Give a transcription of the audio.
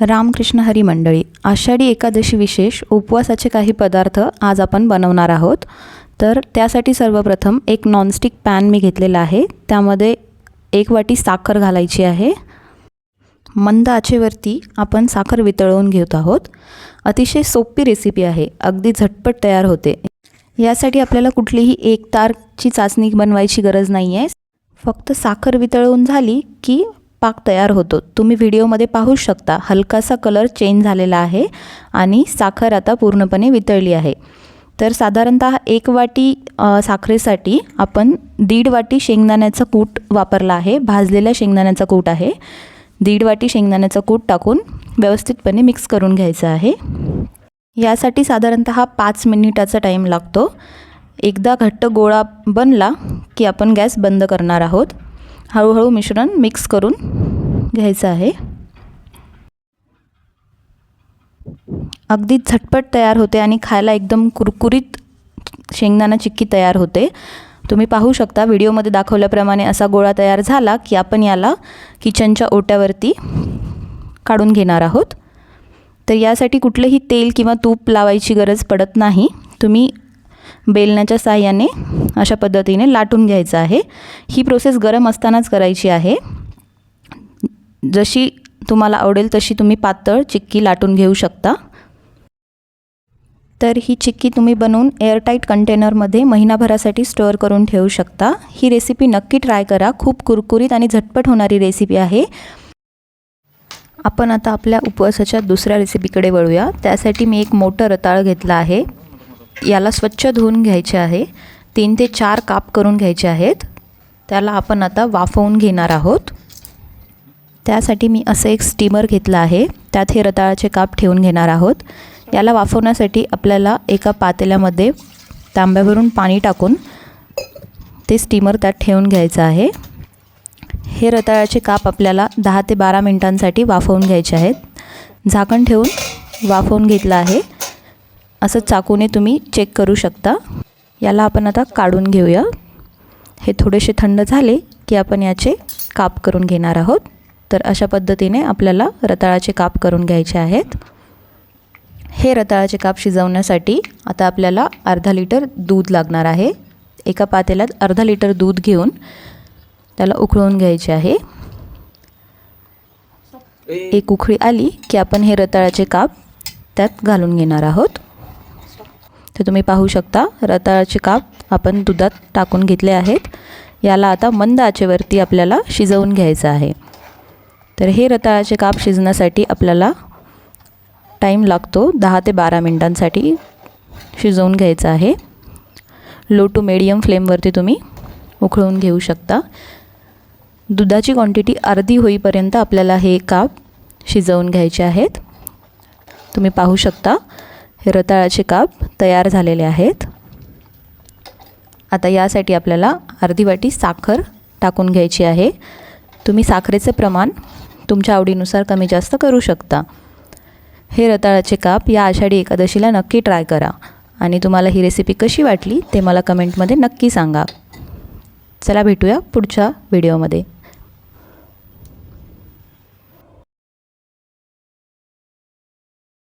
रामकृष्ण हरी मंडळी आषाढी एकादशी विशेष उपवासाचे काही पदार्थ आज आपण बनवणार आहोत. तर त्यासाठी सर्वप्रथम एक नॉनस्टिक पॅन मी घेतलेला आहे. त्यामध्ये एक वाटी साखर घालायची आहे. मंद आचेवरती आपण साखर वितळवून घेत आहोत. अतिशय सोपी रेसिपी आहे. अगदी झटपट तयार होते. यासाठी आपल्याला कुठलीही एक तारची चाचणी बनवायची गरज नाही आहे फक्त साखर वितळवून झाली की पाक तयार होतो. तुम्ही व्हिडिओमध्ये पाहू शकता. हलकासा कलर चेंज झालेला आहे आणि साखर आता पूर्णपणे वितळली आहे. तर साधारणत एक वाटी साखरेसाठी आपण दीड वाटी शेंगदाण्याचा कूट वापरला आहे. भाजलेल्या शेंगदाण्याचा कूट आहे. दीड वाटी शेंगदाण्याचं कूट टाकून व्यवस्थितपणे मिक्स करून घ्यायचं आहे. यासाठी साधारणत पाच मिनिटाचा टाईम लागतो. एकदा घट्ट गोळा बनला की आपण गॅस बंद करणार आहोत. हळूहळू मिश्रण मिक्स करून घ्यायचं आहे. अगदी झटपट तयार होते आणि खायला एकदम कुरकुरीत शेंगदाणा चिक्की तयार होते. तुम्ही पाहू शकता व्हिडिओमध्ये दाखवल्याप्रमाणे असा गोळा तयार झाला की आपण याला किचनच्या ओट्यावरती काढून घेणार आहोत. तर यासाठी कुठलंही तेल किंवा तूप लावायची गरज पडत नाही. तुम्ही बेलण्याच्या साह्याने अशा पद्धतीने लाटून घ्यायचं आहे. ही प्रोसेस गरम असतानाच करायची आहे. जशी तुम्हाला आवडेल तशी तुम्ही पातळ चिक्की लाटून घेऊ शकता. तर ही चिक्की तुम्ही बनवून एअरटाईट कंटेनरमध्ये महिनाभरासाठी स्टोअर करून ठेवू शकता. ही रेसिपी नक्की ट्राय करा. खूप कुरकुरीत आणि झटपट होणारी रेसिपी आहे. आपण आता आपल्या उपवासाच्या दुसऱ्या रेसिपीकडे वळूया. त्यासाठी मी एक मोठं रताळ घेतलं आहे. याला स्वच्छ धुवून घ्यायचे आहे. तीन ते चार काप करून घ्यायचे आहेत. त्याला आपण आता वाफवून घेणार आहोत. त्यासाठी मी असं एक स्टीमर घेतलं आहे. त्यात हे रताळाचे काप ठेवून घेणार आहोत. याला वाफवण्यासाठी आपल्याला एका पातेल्यामध्ये तांब्यावरून पाणी टाकून ते स्टीमर त्यात ठेवून घ्यायचं आहे. हे रताळ्याचे काप आपल्याला दहा ते बारा मिनटांसाठी वाफवून घ्यायचे आहेत. झाकण ठेवून वाफवून घेतलं आहे. असं चाकूने तुम्ही चेक करू शकता. याला आपण आता काढून घेऊया. हे थोडेसे थंड झाले की आपण याचे काप करून घेणार आहोत. तर अशा पद्धतीने आपल्याला रताळाचे काप करून घ्यायचे आहेत. हे रताळाचे काप शिजवण्यासाठी आता आपल्याला अर्धा लिटर दूध लागणार आहे. एका पातेल्यात अर्धा लिटर दूध घेऊन त्याला उकळून घ्यायचे आहे. एक उखळी आली की आपण हे रताळाचे काप त्यात घालून घेणार आहोत. ते तुम्ही पाहू शकता. रताळाचे काप आपण दुधात टाकून घेतले आहेत. याला आता मंद आचेवरती आपल्याला शिजवून घ्यायचं आहे. तर हे रताळाचे काप शिजण्यासाठी आपल्याला टाईम लागतो दहा ते बारा मिनटांसाठी शिजवून घ्यायचं आहे. लो टू मिडियम फ्लेमवरती तुम्ही उकळून घेऊ शकता. दुधाची क्वांटिटी अर्धी होईपर्यंत आपल्याला हे काप शिजवून घ्यायचे आहेत. तुम्ही पाहू शकता. हे रताळाचे काप तयार झालेले आहेत. आता यासाठी आपल्याला अर्धी वाटी साखर टाकून घ्यायची आहे. तुम्ही साखरेचं प्रमाण तुमच्या आवडीनुसार कमी जास्त करू शकता. हे रताळाचे काप या आषाढी एकादशीला नक्की ट्राय करा आणि तुम्हाला ही रेसिपी कशी वाटली ते मला कमेंटमध्ये नक्की सांगा. चला भेटूया पुढच्या व्हिडिओमध्ये.